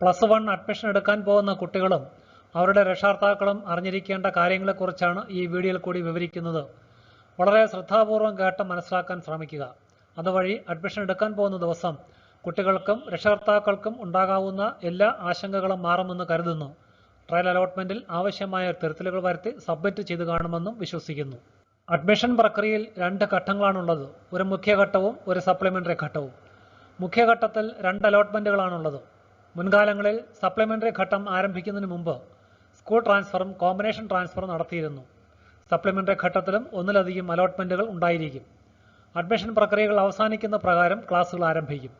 Plus one admission എടുക്കാൻ പോകുന്ന കുട്ടികളും അവരുടെ രക്ഷാർത്താക്കളും അറിഞ്ഞിരിക്കേണ്ട കാര്യങ്ങളെക്കുറിച്ചാണ് ഈ വീഡിയോയിൽ കൂടി വിവരിക്കുന്നത്. വളരെ ശ്രദ്ധാപൂർവം കേട്ട് മനസ്സിലാക്കാൻ ശ്രമിക്കുക. അതുവഴി അഡ്മിഷൻ എടുക്കാൻ പോകുന്ന ദിവസം കുട്ടികൾക്കും രക്ഷകർത്താക്കൾക്കും ഉണ്ടാകാവുന്ന എല്ലാ ആശങ്കകളും മാറുമെന്ന് കരുതുന്നു. ട്രയൽ അലോട്ട്മെന്റിൽ ആവശ്യമായ തിരുത്തലുകൾ വരുത്തി സബ്മിറ്റ് ചെയ്ത് കാണുമെന്നും വിശ്വസിക്കുന്നു. അഡ്മിഷൻ പ്രക്രിയയിൽ രണ്ട് ഘട്ടങ്ങളാണുള്ളത്. ഒരു മുഖ്യഘട്ടവും ഒരു സപ്ലിമെന്ററി ഘട്ടവും. മുഖ്യഘട്ടത്തിൽ രണ്ട് അലോട്ട്മെന്റുകളാണുള്ളത്. മുൻകാലങ്ങളിൽ സപ്ലിമെന്ററി ഘട്ടം ആരംഭിക്കുന്നതിന് മുമ്പ് സ്കൂൾ ട്രാൻസ്ഫറും കോമ്പിനേഷൻ ട്രാൻസ്ഫറും നടത്തിയിരുന്നു. സപ്ലിമെന്ററി ഘട്ടത്തിലും ഒന്നിലധികം അലോട്ട്മെന്റുകൾ ഉണ്ടായിരിക്കും. അഡ്മിഷൻ പ്രക്രിയകൾ അവസാനിക്കുന്ന പ്രകാരം ക്ലാസ്സുകൾ ആരംഭിക്കും.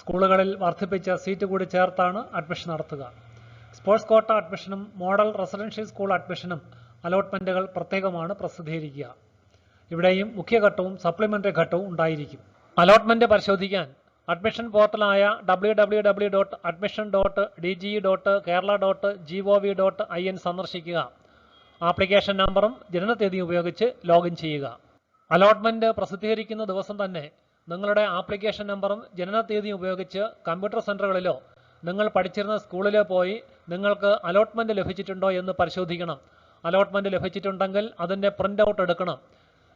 സ്കൂളുകളിൽ വർദ്ധിപ്പിച്ച സീറ്റ് കൂടി ചേർത്താണ് അഡ്മിഷൻ നടത്തുക. സ്പോർട്സ് കോട്ട അഡ്മിഷനും മോഡൽ റെസിഡൻഷ്യൽ സ്കൂൾ അഡ്മിഷനും അലോട്ട്മെന്റുകൾ പ്രത്യേകമാണ് പ്രസിദ്ധീകരിക്കുക. ഇവിടെയും മുഖ്യഘട്ടവും സപ്ലിമെന്ററി ഘട്ടവും ഉണ്ടായിരിക്കും. അലോട്ട്മെന്റ് പരിശോധിക്കാൻ admission പോർട്ടലായ W W W dot admission dot D G dot Kerala dot G O V dot I N സന്ദർശിക്കുക. ആപ്ലിക്കേഷൻ നമ്പറും ജനനത്തീയതിയും ഉപയോഗിച്ച് ലോഗിൻ ചെയ്യുക. അലോട്ട്മെന്റ് പ്രസിദ്ധീകരിക്കുന്ന ദിവസം തന്നെ നിങ്ങളുടെ ആപ്ലിക്കേഷൻ നമ്പറും ജനനത്തീയതിയും ഉപയോഗിച്ച് കമ്പ്യൂട്ടർ സെന്ററുകളിലോ നിങ്ങൾ പഠിച്ചിരുന്ന സ്കൂളിലോ പോയി നിങ്ങൾക്ക് അലോട്ട്മെന്റ് ലഭിച്ചിട്ടുണ്ടോ എന്ന് പരിശോധിക്കണം. അലോട്ട്മെന്റ് ലഭിച്ചിട്ടുണ്ടെങ്കിൽ അതിന്റെ പ്രിന്റ് ഔട്ട് എടുക്കണം.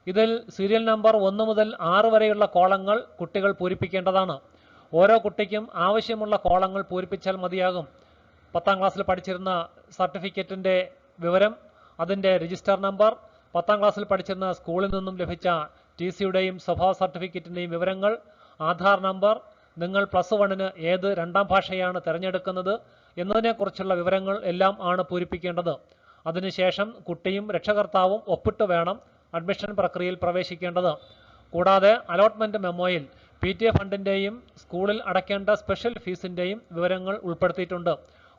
ഇതിൽ സീരിയൽ നമ്പർ ഒന്ന് മുതൽ ആറ് വരെയുള്ള കോളങ്ങൾ കുട്ടികൾ പൂരിപ്പിക്കേണ്ടതാണ്. ഓരോ കുട്ടിക്കും ആവശ്യമുള്ള കോളങ്ങൾ പൂരിപ്പിച്ചാൽ മതിയാകും. പത്താം ക്ലാസ്സിൽ പഠിച്ചിരുന്ന സർട്ടിഫിക്കറ്റിന്റെ വിവരം അതിന്റെ രജിസ്റ്റർ നമ്പർ പത്താം ക്ലാസ്സിൽ പഠിച്ചിരുന്ന സ്കൂളിൽ നിന്നും ലഭിച്ച ടി സിയുടെയും സ്വഭാവ സർട്ടിഫിക്കറ്റിന്റെയും വിവരങ്ങൾ ആധാർ നമ്പർ നിങ്ങൾ പ്ലസ് വണ്ണിന് ഏത് രണ്ടാം ഭാഷയാണ് തിരഞ്ഞെടുക്കുന്നത് എന്നതിനെക്കുറിച്ചുള്ള വിവരങ്ങൾ എല്ലാം ആണ് പൂരിപ്പിക്കേണ്ടത്. അതിനുശേഷം കുട്ടിയും രക്ഷകർത്താവും ഒപ്പിട്ട് വേണം അഡ്മിഷൻ പ്രക്രിയയിൽ പ്രവേശിക്കേണ്ടത്. കൂടാതെ അലോട്ട്മെന്റ് മെമ്മോയിൽ പി ടി എ ഫണ്ടിന്റെയും സ്കൂളിൽ അടയ്ക്കേണ്ട സ്പെഷ്യൽ ഫീസിന്റെയും വിവരങ്ങൾ ഉൾപ്പെടുത്തിയിട്ടുണ്ട്.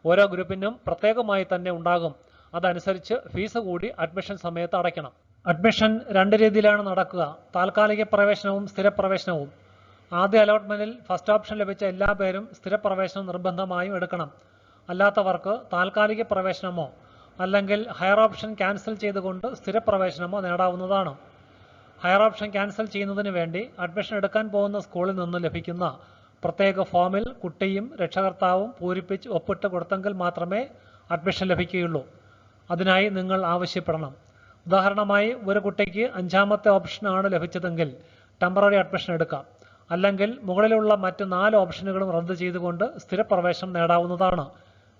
ഓരോ ഗ്രൂപ്പിനും പ്രത്യേകമായി തന്നെ ഉണ്ടാകും. അതനുസരിച്ച് ഫീസ് കൂടി അഡ്മിഷൻ സമയത്ത് അടയ്ക്കണം. അഡ്മിഷൻ രണ്ട് രീതിയിലാണ് നടക്കുക. താൽക്കാലിക പ്രവേശനവും സ്ഥിരപ്രവേശനവും. ആദ്യ അലോട്ട്മെന്റിൽ ഫസ്റ്റ് ഓപ്ഷൻ ലഭിച്ച എല്ലാ പേരും സ്ഥിരപ്രവേശനം നിർബന്ധമായും എടുക്കണം. അല്ലാത്തവർക്ക് താൽക്കാലിക പ്രവേശനമോ അല്ലെങ്കിൽ ഹയർ ഓപ്ഷൻ ക്യാൻസൽ ചെയ്തുകൊണ്ട് സ്ഥിരപ്രവേശനമോ നേടാവുന്നതാണ്. ഹയർ ഓപ്ഷൻ ക്യാൻസൽ ചെയ്യുന്നതിന് വേണ്ടി അഡ്മിഷൻ എടുക്കാൻ പോകുന്ന സ്കൂളിൽ നിന്ന് ലഭിക്കുന്ന പ്രത്യേക ഫോമിൽ കുട്ടിയും രക്ഷകർത്താവും പൂരിപ്പിച്ച് ഒപ്പിട്ട് കൊടുത്തെങ്കിൽ മാത്രമേ അഡ്മിഷൻ ലഭിക്കുകയുള്ളൂ. അതിനായി നിങ്ങൾ ആവശ്യപ്പെടണം. ഉദാഹരണമായി ഒരു കുട്ടിക്ക് അഞ്ചാമത്തെ ഓപ്ഷനാണ് ലഭിച്ചതെങ്കിൽ ടെമ്പററി അഡ്മിഷൻ എടുക്കാം. അല്ലെങ്കിൽ മുകളിലുള്ള മറ്റ് നാല് ഓപ്ഷനുകളും റദ്ദ് ചെയ്തുകൊണ്ട് സ്ഥിരപ്രവേശനം നേടാവുന്നതാണ്.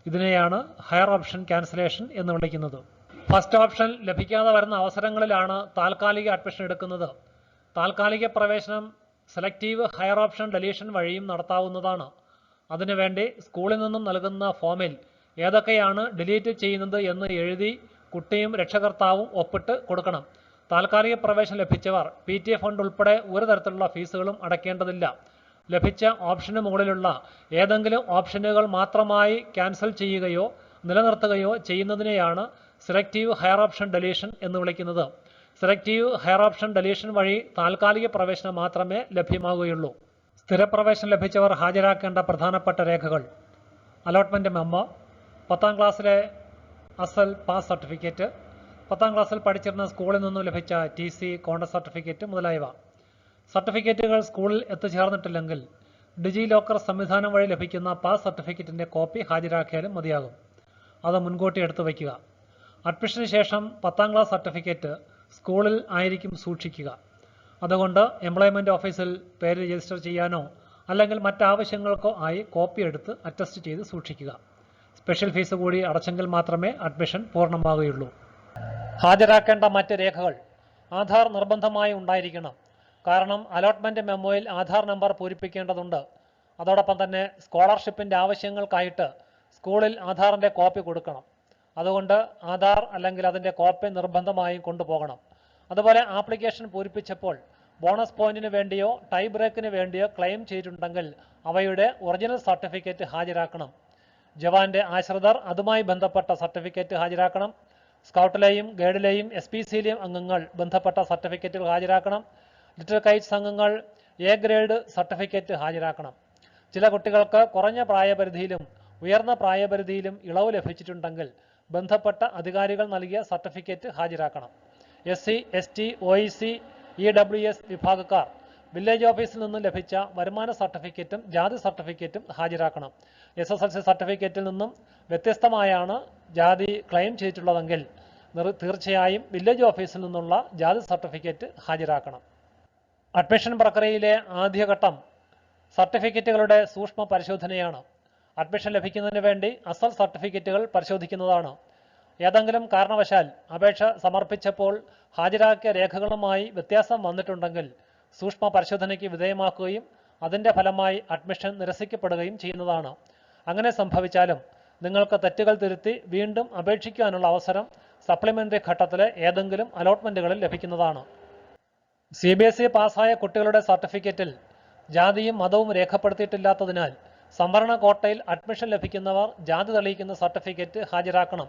ഇതിനെയാണ് ഹയർ ഓപ്ഷൻ ക്യാൻസലേഷൻ എന്ന് വിളിക്കുന്നത്. ഫസ്റ്റ് ഓപ്ഷൻ ലഭിക്കാതെ വരുന്ന അവസരങ്ങളിലാണ് താൽക്കാലിക അഡ്മിഷൻ എടുക്കുന്നത്. താൽക്കാലിക പ്രവേശനം സെലക്റ്റീവ് ഹയർ ഓപ്ഷൻ ഡെലീഷൻ വഴിയും നടത്താവുന്നതാണ്. അതിനുവേണ്ടി സ്കൂളിൽ നിന്നും നൽകുന്ന ഫോമിൽ ഏതൊക്കെയാണ് ഡിലീറ്റ് ചെയ്യുന്നത് എന്ന് എഴുതി കുട്ടിയും രക്ഷകർത്താവും ഒപ്പിട്ട് കൊടുക്കണം. താൽക്കാലിക പ്രവേശനം ലഭിച്ചവർ പി ടി എ ഫണ്ട് ഉൾപ്പെടെ ഒരു തരത്തിലുള്ള ഫീസുകളും അടയ്ക്കേണ്ടതില്ല. ലഭിച്ച ഓപ്ഷന് മുകളിലുള്ള ഏതെങ്കിലും ഓപ്ഷനുകൾ മാത്രമായി ക്യാൻസൽ ചെയ്യുകയോ നിലനിർത്തുകയോ ചെയ്യുന്നതിനെയാണ് സെലക്റ്റീവ് ഹയർ ഓപ്ഷൻ ഡെലീഷൻ എന്ന് വിളിക്കുന്നത്. സെലക്റ്റീവ് ഹയർ ഓപ്ഷൻ ഡെലീഷൻ വഴി താൽക്കാലിക പ്രവേശനം മാത്രമേ ലഭ്യമാകുകയുള്ളൂ സ്ഥിരപ്രവേശനം ലഭിച്ചവർ ഹാജരാക്കേണ്ട പ്രധാനപ്പെട്ട രേഖകൾ. Allotment memo. പത്താം ക്ലാസ്സിലെ അസൽ പാസ് സർട്ടിഫിക്കറ്റ്. പത്താം ക്ലാസ്സിൽ പഠിച്ചിരുന്ന സ്കൂളിൽ നിന്നും ലഭിച്ച ടി സി കോണ്ട സർട്ടിഫിക്കറ്റ് മുതലായവ. സർട്ടിഫിക്കറ്റുകൾ സ്കൂളിൽ എത്തിച്ചേർന്നിട്ടില്ലെങ്കിൽ ഡിജി ലോക്കർ സംവിധാനം വഴി ലഭിക്കുന്ന പാസ് സർട്ടിഫിക്കറ്റിന്റെ കോപ്പി ഹാജരാക്കിയാലും മതിയാകും. അത് മുൻകൂട്ടി എടുത്തു വയ്ക്കുക. അഡ്മിഷന് ശേഷം പത്താം ക്ലാസ് സർട്ടിഫിക്കറ്റ് സ്കൂളിൽ ആയിരിക്കും സൂക്ഷിക്കുക. അതുകൊണ്ട് എംപ്ലോയ്മെന്റ് ഓഫീസിൽ പേര് രജിസ്റ്റർ ചെയ്യാനോ അല്ലെങ്കിൽ മറ്റാവശ്യങ്ങൾക്കോ ആയി കോപ്പി എടുത്ത് അറ്റസ്റ്റ് ചെയ്ത് സൂക്ഷിക്കുക. സ്പെഷ്യൽ ഫീസ് കൂടി അടച്ചെങ്കിൽ മാത്രമേ അഡ്മിഷൻ പൂർണമാകുകയുള്ളൂ. ഹാജരാക്കേണ്ട മറ്റ് രേഖകൾ ആധാർ നിർബന്ധമായി ഉണ്ടായിരിക്കണം. കാരണം അലോട്ട്മെന്റ് മെമ്മോയിൽ ആധാർ നമ്പർ പൂരിപ്പിക്കേണ്ടതുണ്ട്. അതോടൊപ്പം തന്നെ സ്കോളർഷിപ്പിന്റെ ആവശ്യങ്ങൾക്കായിട്ട് സ്കൂളിൽ ആധാറിന്റെ കോപ്പി കൊടുക്കണം. അതുകൊണ്ട് ആധാർ അല്ലെങ്കിൽ അതിന്റെ കോപ്പി നിർബന്ധമായും കൊണ്ടുപോകണം. അതുപോലെ ആപ്ലിക്കേഷൻ പൂരിപ്പിച്ചപ്പോൾ ബോണസ് പോയിന്റിന് വേണ്ടിയോ ടൈ ബ്രേക്കിന് വേണ്ടിയോ ക്ലെയിം ചെയ്തിട്ടുണ്ടെങ്കിൽ അവയുടെ ഒറിജിനൽ സർട്ടിഫിക്കറ്റ് ഹാജരാക്കണം. ജവാന്റെ ആശ്രിതർ അതുമായി ബന്ധപ്പെട്ട സർട്ടിഫിക്കറ്റ് ഹാജരാക്കണം. സ്കൗട്ടിലെയും ഗൈഡിലെയും എസ് പി സിയിലെയും അംഗങ്ങൾ ബന്ധപ്പെട്ട സർട്ടിഫിക്കറ്റുകൾ ഹാജരാക്കണം. ലിറ്റിൽ കൈറ്റ് അംഗങ്ങൾ എ ഗ്രേഡ് സർട്ടിഫിക്കറ്റ് ഹാജരാക്കണം. ചില കുട്ടികൾക്ക് കുറഞ്ഞ പ്രായപരിധിയിലും ഉയർന്ന പ്രായപരിധിയിലും ഇളവ് ലഭിച്ചിട്ടുണ്ടെങ്കിൽ ബന്ധപ്പെട്ട അധികാരികൾ നൽകിയ certificate ഹാജരാക്കണം. S C S T O E C E W S വിഭാഗക്കാർ വില്ലേജ് ഓഫീസിൽ നിന്നും ലഭിച്ച വരുമാന സർട്ടിഫിക്കറ്റും ജാതി സർട്ടിഫിക്കറ്റും ഹാജരാക്കണം. എസ് എസ് എൽ സി സർട്ടിഫിക്കറ്റിൽ നിന്നും വ്യത്യസ്തമായാണ് ജാതി ക്ലെയിം ചെയ്തിട്ടുള്ളതെങ്കിൽ തീർച്ചയായും വില്ലേജ് ഓഫീസിൽ നിന്നുള്ള ജാതി സർട്ടിഫിക്കറ്റ് ഹാജരാക്കണം. അഡ്മിഷൻ പ്രക്രിയയിലെ ആദ്യഘട്ടം സർട്ടിഫിക്കറ്റുകളുടെ സൂക്ഷ്മ പരിശോധനയാണ്. അഡ്മിഷൻ ലഭിക്കുന്നതിന് വേണ്ടി അസൽ സർട്ടിഫിക്കറ്റുകൾ പരിശോധിക്കുന്നതാണ്. ഏതെങ്കിലും കാരണവശാൽ അപേക്ഷ സമർപ്പിച്ചപ്പോൾ ഹാജരാക്കിയ രേഖകളുമായി വ്യത്യാസം വന്നിട്ടുണ്ടെങ്കിൽ സൂക്ഷ്മ പരിശോധനയ്ക്ക് വിധേയമാക്കുകയും അതിന്റെ ഫലമായി അഡ്മിഷൻ നിരസിക്കപ്പെടുകയും ചെയ്യുന്നതാണ്. അങ്ങനെ സംഭവിച്ചാലും നിങ്ങൾക്ക് തെറ്റുകൾ തിരുത്തി വീണ്ടും അപേക്ഷിക്കാനുള്ള അവസരം സപ്ലിമെന്ററി ഘട്ടത്തിലെ ഏതെങ്കിലും അലോട്ട്മെന്റുകളിൽ ലഭിക്കുന്നതാണ്. സി ബി എസ് ഇ പാസ്സായ കുട്ടികളുടെ സർട്ടിഫിക്കറ്റിൽ ജാതിയും മതവും രേഖപ്പെടുത്തിയിട്ടില്ലാത്തതിനാൽ സംവരണ കോട്ടയിൽ അഡ്മിഷൻ ലഭിക്കുന്നവർ ജാതി തെളിയിക്കുന്ന സർട്ടിഫിക്കറ്റ് ഹാജരാക്കണം.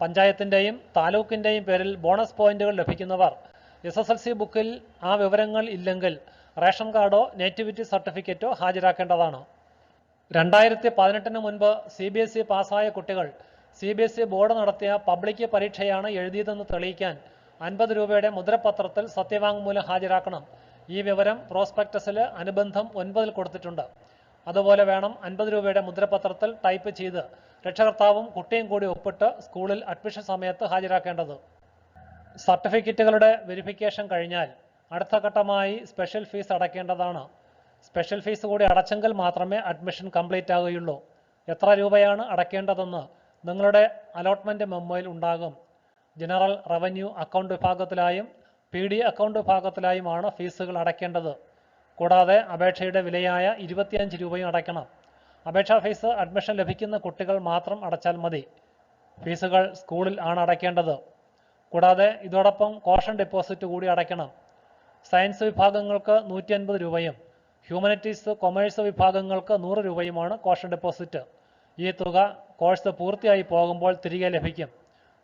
പഞ്ചായത്തിന്റെയും താലൂക്കിന്റെയും പേരിൽ ബോണസ് പോയിന്റുകൾ ലഭിക്കുന്നവർ എസ് എസ് എൽ സി ബുക്കിൽ ആ വിവരങ്ങൾ ഇല്ലെങ്കിൽ റേഷൻ കാർഡോ നേറ്റിവിറ്റി സർട്ടിഫിക്കറ്റോ ഹാജരാക്കേണ്ടതാണ്. രണ്ടായിരത്തി പതിനെട്ടിന് മുൻപ് സി ബി എസ് ഇ പാസ്സായ കുട്ടികൾ C B S E board നടത്തിയ പബ്ലിക് പരീക്ഷയാണ് എഴുതിയതെന്ന് തെളിയിക്കാൻ അൻപത് രൂപയുടെ മുദ്രപത്രത്തിൽ സത്യവാങ്മൂലം ഹാജരാക്കണം. ഈ വിവരം പ്രോസ്പെക്ടസിൽ അനുബന്ധം ഒൻപതിൽ കൊടുത്തിട്ടുണ്ട്. അതുപോലെ വേണം അൻപത് രൂപയുടെ മുദ്രപത്രത്തിൽ ടൈപ്പ് ചെയ്ത് രക്ഷകർത്താവും കുട്ടിയും കൂടി ഒപ്പിട്ട് സ്കൂളിൽ അഡ്മിഷൻ സമയത്ത് ഹാജരാക്കേണ്ടത്. സർട്ടിഫിക്കറ്റുകളുടെ വെരിഫിക്കേഷൻ കഴിഞ്ഞാൽ അടുത്ത ഘട്ടമായി സ്പെഷ്യൽ ഫീസ് അടയ്ക്കേണ്ടതാണ്. സ്പെഷ്യൽ ഫീസ് കൂടി അടച്ചെങ്കിൽ മാത്രമേ അഡ്മിഷൻ കംപ്ലീറ്റ് ആകുകയുള്ളൂ. എത്ര രൂപയാണ് അടയ്ക്കേണ്ടതെന്ന് നിങ്ങളുടെ അലോട്ട്മെന്റ് മെമ്മോയിൽ ഉണ്ടാകും. ജനറൽ റവന്യൂ അക്കൗണ്ട് വിഭാഗത്തിലായും പി ഡി അക്കൗണ്ട് വിഭാഗത്തിലായുമാണ് ഫീസുകൾ അടയ്ക്കേണ്ടത്. കൂടാതെ അപേക്ഷയുടെ വിലയായ ഇരുപത്തിയഞ്ച് രൂപയും അടയ്ക്കണം. അപേക്ഷാ ഫീസ് അഡ്മിഷൻ ലഭിക്കുന്ന കുട്ടികൾ മാത്രം അടച്ചാൽ മതി. ഫീസുകൾ സ്കൂളിൽ ആണ് അടയ്ക്കേണ്ടത്. കൂടാതെ ഇതോടൊപ്പം കോഷൻ ഡെപ്പോസിറ്റ് കൂടി അടയ്ക്കണം. സയൻസ് വിഭാഗങ്ങൾക്ക് നൂറ്റി അൻപത് രൂപയും ഹ്യൂമനിറ്റീസ് കൊമേഴ്സ് വിഭാഗങ്ങൾക്ക് നൂറ് രൂപയുമാണ് കോഷൻ ഡെപ്പോസിറ്റ്. ഈ തുക കോഴ്സ് പൂർത്തിയായി പോകുമ്പോൾ തിരികെ ലഭിക്കും.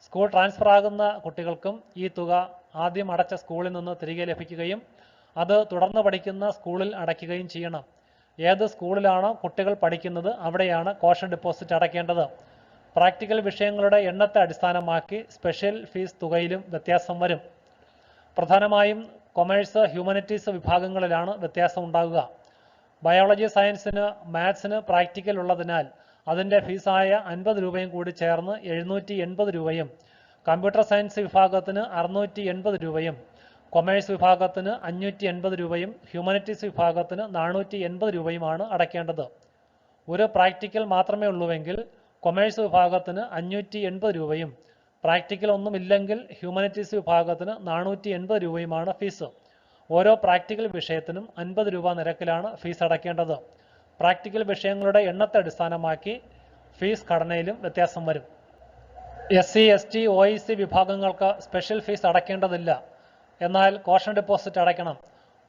സ്കൂൾ ട്രാൻസ്ഫർ ആകുന്ന കുട്ടികൾക്കും ഈ തുക ആദ്യം അടച്ച സ്കൂളിൽ നിന്ന് തിരികെ ലഭിക്കുകയും അത് തുടർന്ന് പഠിക്കുന്ന സ്കൂളിൽ അടയ്ക്കുകയും ചെയ്യണം. ഏത് സ്കൂളിലാണോ കുട്ടികൾ പഠിക്കുന്നത് അവിടെയാണ് കോഷൻ ഡെപ്പോസിറ്റ് അടയ്ക്കേണ്ടത്. പ്രാക്ടിക്കൽ വിഷയങ്ങളുടെ എണ്ണത്തെ അടിസ്ഥാനമാക്കി സ്പെഷ്യൽ ഫീസ് തുകയിലും വ്യത്യാസം വരും. പ്രധാനമായും കൊമേഴ്സ് ഹ്യൂമനിറ്റീസ് വിഭാഗങ്ങളിലാണ് വ്യത്യാസം ഉണ്ടാകുക ബയോളജി സയൻസിന് മാത്സിന് പ്രാക്ടിക്കൽ ഉള്ളതിനാൽ അതിന്റെ ഫീസായ അൻപത് രൂപയും കൂടി ചേർന്ന് എഴുന്നൂറ്റി എൺപത് രൂപയും കമ്പ്യൂട്ടർ സയൻസ് വിഭാഗത്തിന് അറുന്നൂറ്റി എൺപത് രൂപയും കൊമേഴ്സ് വിഭാഗത്തിന് അഞ്ഞൂറ്റി എൺപത് രൂപയും ഹ്യൂമാനിറ്റീസ് വിഭാഗത്തിന് നാനൂറ്റി എൺപത് രൂപയുമാണ് അടയ്ക്കേണ്ടത്. ഒരു പ്രാക്ടിക്കൽ മാത്രമേ ഉള്ളൂവെങ്കിൽ കൊമേഴ്സ് വിഭാഗത്തിന് അഞ്ഞൂറ്റി എൺപത് രൂപയും പ്രാക്ടിക്കൽ ഒന്നുമില്ലെങ്കിൽ ഹ്യൂമാനിറ്റീസ് വിഭാഗത്തിന് നാനൂറ്റി എൺപത് രൂപയുമാണ് ഫീസ്. ഓരോ പ്രാക്ടിക്കൽ വിഷയത്തിനും അൻപത് രൂപ നിരക്കിലാണ് ഫീസ് അടയ്ക്കേണ്ടത്. പ്രാക്ടിക്കൽ വിഷയങ്ങളുടെ എണ്ണത്തെ അടിസ്ഥാനമാക്കി ഫീസ് ഘടനയിലും വ്യത്യാസം വരും. S C S T O C വിഭാഗങ്ങൾക്ക് സ്പെഷ്യൽ ഫീസ് അടയ്ക്കേണ്ടതില്ല. എന്നാൽ കോഷൻ ഡെപ്പോസിറ്റ് അടയ്ക്കണം.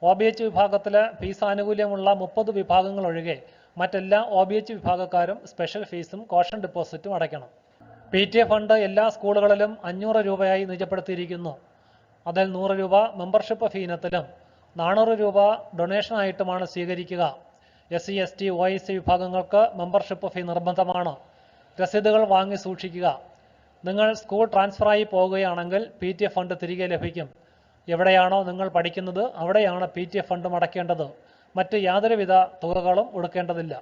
ഒ ബി എച്ച് വിഭാഗത്തിൽ ഫീസ് ആനുകൂല്യമുള്ള മുപ്പത് വിഭാഗങ്ങൾ ഒഴികെ മറ്റെല്ലാ ഒ ബി എച്ച് വിഭാഗക്കാരും സ്പെഷ്യൽ ഫീസും കോഷൻ ഡെപ്പോസിറ്റും അടയ്ക്കണം. പി ടി എ ഫണ്ട് എല്ലാ സ്കൂളുകളിലും അഞ്ഞൂറ് രൂപയായി നിജപ്പെടുത്തിയിരിക്കുന്നു. അതിൽ നൂറ് രൂപ മെമ്പർഷിപ്പ് ഫീ ഇനത്തിലും നാനൂറ് രൂപ ഡൊണേഷനായിട്ടുമാണ് സ്വീകരിക്കുക. S C S T O C വിഭാഗങ്ങൾക്ക് മെമ്പർഷിപ്പ് ഫീ നിർബന്ധമാണ്. രസീതുകൾ വാങ്ങി സൂക്ഷിക്കുക. നിങ്ങൾ സ്കൂൾ ട്രാൻസ്ഫറായി പോകുകയാണെങ്കിൽ പി ടി ഫണ്ട് തിരികെ ലഭിക്കും. എവിടെയാണോ നിങ്ങൾ പഠിക്കുന്നത് അവിടെയാണ് പി ടി എഫ് ഫണ്ടും അടയ്ക്കേണ്ടത് മറ്റ് യാതൊരുവിധ തുകകളും ഒടുക്കേണ്ടതില്ല.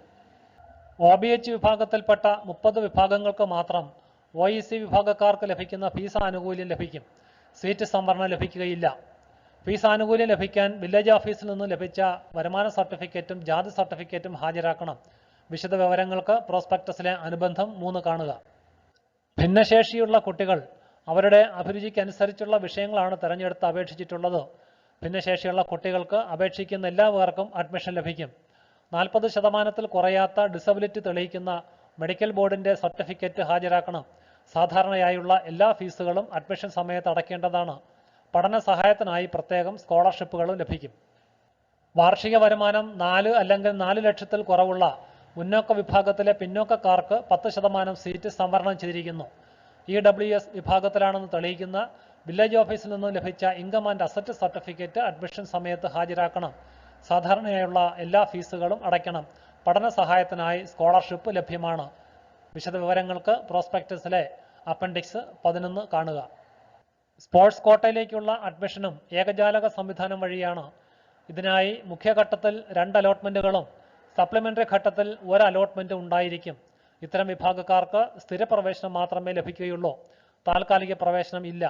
ഒ ബി എച്ച് വിഭാഗത്തിൽപ്പെട്ട മുപ്പത് വിഭാഗങ്ങൾക്ക് മാത്രം ഒ ഇ സി വിഭാഗക്കാർക്ക് ലഭിക്കുന്ന ഫീസ് ആനുകൂല്യം ലഭിക്കും. സീറ്റ് സംവരണം ലഭിക്കുകയില്ല. ഫീസ് ആനുകൂല്യം ലഭിക്കാൻ വില്ലേജ് ഓഫീസിൽ നിന്ന് ലഭിച്ച വരുമാന സർട്ടിഫിക്കറ്റും ജാതി സർട്ടിഫിക്കറ്റും ഹാജരാക്കണം. വിശദ വിവരങ്ങൾക്ക് പ്രോസ്പെക്ടസിലെ അനുബന്ധം മൂന്ന് കാണുക. ഭിന്നശേഷിയുള്ള കുട്ടികൾ അവരുടെ അഭിരുചിക്കനുസരിച്ചുള്ള വിഷയങ്ങളാണ് തിരഞ്ഞെടുത്ത് അപേക്ഷിച്ചിട്ടുള്ളത്. ഭിന്നശേഷിയുള്ള കുട്ടികൾക്ക് അപേക്ഷിക്കുന്ന എല്ലാ പേർക്കും അഡ്മിഷൻ ലഭിക്കും. നാൽപ്പത് ശതമാനത്തിൽ കുറയാത്ത ഡിസബിലിറ്റി തെളിയിക്കുന്ന മെഡിക്കൽ ബോർഡിന്റെ സർട്ടിഫിക്കറ്റ് ഹാജരാക്കണം. സാധാരണയായുള്ള എല്ലാ ഫീസുകളും അഡ്മിഷൻ സമയത്ത് അടയ്ക്കേണ്ടതാണ്. പഠന സഹായത്തിനായി പ്രത്യേകം സ്കോളർഷിപ്പുകളും ലഭിക്കും. വാർഷിക വരുമാനം നാല് അല്ലെങ്കിൽ നാല് ലക്ഷത്തിൽ കുറവുള്ള മുന്നോക്ക വിഭാഗത്തിലെ പിന്നോക്കക്കാർക്ക് പത്ത് ശതമാനം സീറ്റ് സംവരണം ചെയ്തിരിക്കുന്നു. ഇ ഡബ്ല്യു എസ് വിഭാഗത്തിലാണെന്ന് തെളിയിക്കുന്ന വില്ലേജ് ഓഫീസിൽ നിന്നും ലഭിച്ച income and asset certificate admission സമയത്ത് ഹാജരാക്കണം. സാധാരണയായുള്ള എല്ലാ ഫീസുകളും അടയ്ക്കണം. പഠന സഹായത്തിനായി സ്കോളർഷിപ്പ് ലഭ്യമാണ്. വിശദവിവരങ്ങൾക്ക് പ്രോസ്പെക്ടസിലെ അപ്പൻഡിക്സ് പതിനൊന്ന് കാണുക. സ്പോർട്സ് കോട്ടയിലേക്കുള്ള അഡ്മിഷനും ഏകജാലക സംവിധാനം വഴിയാണ്. ഇതിനായി മുഖ്യഘട്ടത്തിൽ രണ്ട് അലോട്ട്മെന്റുകളും സപ്ലിമെന്ററി ഘട്ടത്തിൽ ഒരു അലോട്ട്മെന്റ് ഉണ്ടായിരിക്കും. ഇത്തരം വിഭാഗക്കാർക്ക് സ്ഥിരപ്രവേശനം മാത്രമേ ലഭിക്കുകയുള്ളൂ. താൽക്കാലിക പ്രവേശനം ഇല്ല.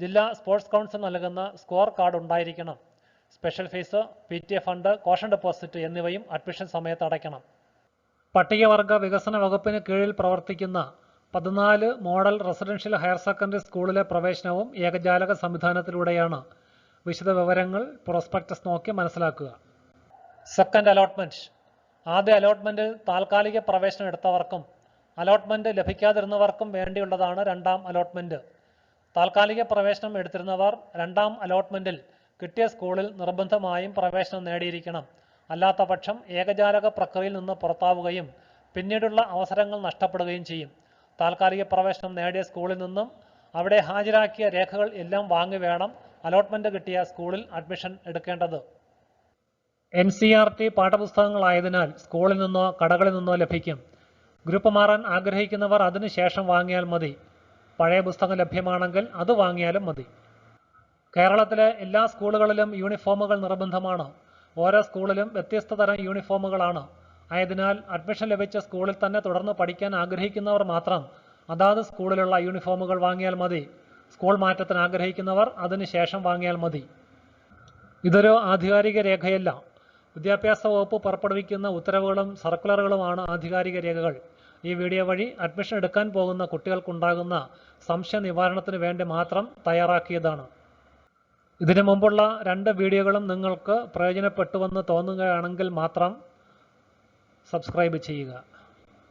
ജില്ലാ സ്പോർട്സ് കൗൺസിൽ നൽകുന്ന സ്കോർ കാർഡ് ഉണ്ടായിരിക്കണം. Special fees P T A fund caution deposit എന്നിവയും അഡ്മിഷൻ സമയത്ത് അടയ്ക്കണം. പട്ടികവർഗ വികസന വകുപ്പിന് കീഴിൽ പ്രവർത്തിക്കുന്ന പതിനാല് മോഡൽ റെസിഡൻഷ്യൽ ഹയർ സെക്കൻഡറി സ്കൂളിലെ പ്രവേശനവും ഏകജാലക സംവിധാനത്തിലൂടെയാണ്. വിശദ വിവരങ്ങൾ പ്രോസ്പെക്ടസ് നോക്കി മനസ്സിലാക്കുക. സെക്കൻഡ് അലോട്ട്മെന്റ് ആദ്യ അലോട്ട്മെന്റിൽ താൽക്കാലിക പ്രവേശനം എടുത്തവർക്കും അലോട്ട്മെന്റ് ലഭിക്കാതിരുന്നവർക്കും വേണ്ടിയുള്ളതാണ് രണ്ടാം അലോട്ട്മെന്റ് താൽക്കാലിക പ്രവേശനം എടുത്തിരുന്നവർ രണ്ടാം അലോട്ട്മെന്റിൽ കിട്ടിയ സ്കൂളിൽ നിർബന്ധമായും പ്രവേശനം നേടിയിരിക്കണം. അല്ലാത്തപക്ഷം ഏകജാലക പ്രക്രിയയിൽ നിന്ന് പുറത്താവുകയും പിന്നീടുള്ള അവസരങ്ങൾ നഷ്ടപ്പെടുകയും ചെയ്യും. താൽക്കാലിക പ്രവേശനം നേടിയ സ്കൂളിൽ നിന്നും അവിടെ ഹാജരാക്കിയ രേഖകൾ എല്ലാം വാങ്ങി വേണം അലോട്ട്മെന്റ് കിട്ടിയ സ്കൂളിൽ അഡ്മിഷൻ എടുക്കേണ്ടത്. എൻ സി ആർ ടി പാഠപുസ്തകങ്ങളായതിനാൽ സ്കൂളിൽ നിന്നോ കടകളിൽ നിന്നോ ലഭിക്കും. ഗ്രൂപ്പ് മാറാൻ ആഗ്രഹിക്കുന്നവർ അതിനുശേഷം വാങ്ങിയാൽ മതി. പഴയ പുസ്തകം ലഭ്യമാണെങ്കിൽ അത് വാങ്ങിയാലും മതി. കേരളത്തിലെ എല്ലാ സ്കൂളുകളിലും യൂണിഫോമുകൾ നിർബന്ധമാണ്. ഓരോ സ്കൂളിലും വ്യത്യസ്ത തരം യൂണിഫോമുകളാണ്. ആയതിനാൽ അഡ്മിഷൻ ലഭിച്ച സ്കൂളിൽ തന്നെ തുടർന്ന് പഠിക്കാൻ ആഗ്രഹിക്കുന്നവർ മാത്രം അതാത് സ്കൂളിലുള്ള യൂണിഫോമുകൾ വാങ്ങിയാൽ മതി. സ്കൂൾ മാറ്റത്തിന് ആഗ്രഹിക്കുന്നവർ അതിന് ശേഷം വാങ്ങിയാൽ മതി. ഇതൊരു ആധികാരിക രേഖയല്ല. വിദ്യാഭ്യാസ വകുപ്പ് പുറപ്പെടുവിക്കുന്ന ഉത്തരവുകളും സർക്കുലറുകളുമാണ് ആധികാരിക രേഖകൾ. ഈ വീഡിയോ വഴി അഡ്മിഷൻ എടുക്കാൻ പോകുന്ന കുട്ടികൾക്കുണ്ടാകുന്ന സംശയ നിവാരണത്തിന് വേണ്ടി മാത്രം തയ്യാറാക്കിയതാണ്. ഇതിനു മുമ്പുള്ള രണ്ട് വീഡിയോകളും നിങ്ങൾക്ക് പ്രയോജനപ്പെട്ടുവെന്ന് തോന്നുകയാണെങ്കിൽ മാത്രം സബ്സ്ക്രൈബ് ചെയ്യുക.